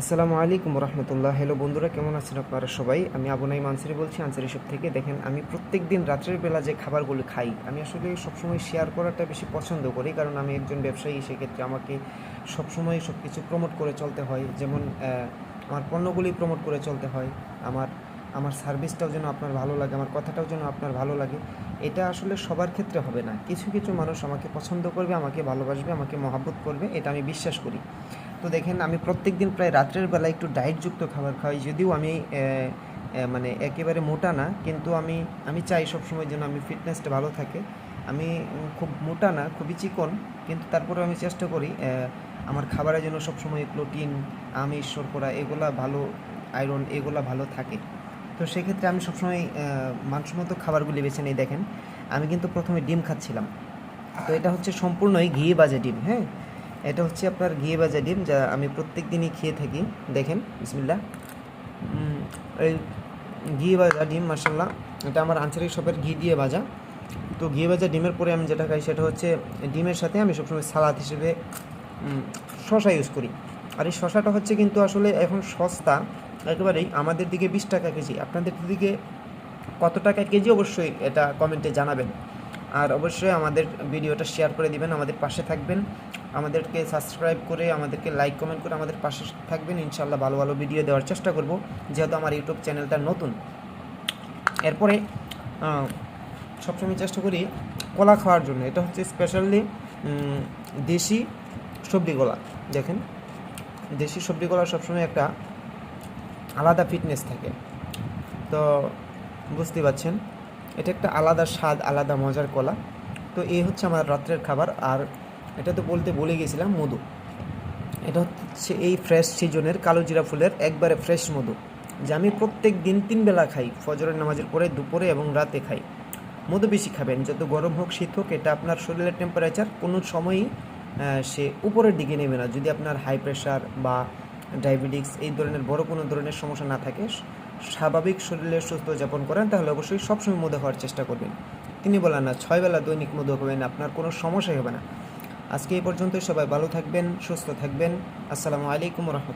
আসসালামু আলাইকুম রহমতুল্লাহ। হ্যালো বন্ধুরা, কেমন আছেন আপনারা সবাই? আমি আবুনাই মানসিরি বলছি, আনসারি শপ থেকে। দেখেন, আমি প্রত্যেক দিন রাত্রের বেলা যে খাবারগুলো খাই, আমি আসলে সবসময় শেয়ার করাটা বেশি পছন্দ করি, কারণ আমি একজন ব্যবসায়ী, সেক্ষেত্রে আমাকে সবসময় সব কিছু প্রমোট করে চলতে হয়। যেমন আমার পণ্যগুলি প্রমোট করে চলতে হয়, আমার আমার সার্ভিসটাও যেন আপনার ভালো লাগে, আমার কথাটাও যেন আপনার ভালো লাগে। এটা আসলে সবার ক্ষেত্রে হবে না। কিছু কিছু মানুষ আমাকে পছন্দ করবে, আমাকে ভালোবাসবে, আমাকে মহাব্বত করবে, এটা আমি বিশ্বাস করি। তো দেখেন, আমি প্রত্যেক দিন প্রায় রাত্রের বেলা একটু ডায়েটযুক্ত খাবার খাই, যদিও আমি মানে একেবারে মোটা না, কিন্তু আমি আমি চাই সবসময় যেন আমি ফিটনেসটা ভালো থাকে। আমি খুব মোটা না, খুবই চিকন, কিন্তু তারপরে আমি চেষ্টা করি আমার খাবারে যেন সবসময় প্রোটিন আমিষ, শর্করা এগুলা ভালো আয়রন এগুলা ভালো থাকে। তো সেক্ষেত্রে আমি সবসময় মানসম্মত খাবারগুলি বেছে নিই, দেখেন। আমি কিন্তু প্রথমে ডিম খাচ্ছিলাম। তো এটা হচ্ছে সম্পূর্ণই ঘি বাজে ডিম হ্যাঁ? এটা হচ্ছে আপনার ঘিয়ে ভাজা ডিম যা আমি প্রত্যেক দিনই খেয়ে থাকি। দেখেন বিসমিল্লা এই ঘি ভাজা ডিম মাসাল্লাহ এটা আমার আঞ্চলিক শপের ঘি দিয়ে ভাজা। তো ঘি ভাজা ডিমের পরে আমি যেটা খাই সেটা হচ্ছে ডিমের সাথে আমি সবসময় সালাদ হিসেবে শশা ইউজ করি। আর এই শশাটা হচ্ছে কিন্তু আসলে এখন সস্তা, একেবারেই আমাদের দিকে বিশ টাকা কেজি। আপনাদের দিকে কত টাকা কেজি? অবশ্যই এটা কমেন্টে জানাবেন। আর অবশ্যই আমাদের ভিডিওটা শেয়ার করে দিবেন, আমাদের পাশে থাকবেন। আমাদেরকে সাবস্ক্রাইব করে, আমাদেরকে লাইক কমেন্ট করে আমাদের পাশে থাকবেন। ইনশাল্লাহ ভালো ভালো ভিডিও দেওয়ার চেষ্টা করব, যেহেতু আমার ইউটিউব চ্যানেলটা নতুন। এরপরে সবসময় চেষ্টা করি কলা খাওয়ার জন্য। এটা হচ্ছে স্পেশালি দেশি সবজি কলা। দেখেন, দেশি সবজি কলা সবসময় একটা আলাদা ফিটনেস থাকে। তো বুঝতে পারছেন? এটা একটা আলাদা স্বাদ, আলাদা মজার কলা। তো এই হচ্ছে আমার রাত্রের খাবার। আর এটা তো বলতে বলে গেছিলাম, মধু। এটা হচ্ছে এই ফ্রেশ সিজনের কালো জিরা ফুলের একবারে ফ্রেশ মধু, যা আমি প্রত্যেক দিন তিন বেলা খাই, ফজরের নামাজের পরে, দুপুরে এবং রাতে খাই। মধু বেশি খাবেন, যত গরম হোক, শীত হোক, এটা আপনার শরীরের টেম্পারেচার কোনো সময়ই সে উপরের দিকে নেবে না। যদি আপনার হাই প্রেশার বা ডায়াবেটিক্স এই ধরনের বড় কোনো ধরনের সমস্যা না থাকে স্বাভাবিক শরীরে সুস্থ যাপন করেন, তাহলে অবশ্যই সবসময় মধু খাওয়ার চেষ্টা করবেন। তিনি বলেন, না, ছয় বেলা দৈনিক মধু খাবেন, আপনার কোনো সমস্যাই হবে না। আজকে এই পর্যন্তই, সবাই ভালো থাকবেন, সুস্থ থাকবেন। আসসালামু আলাইকুম রহমতুল্লাহ।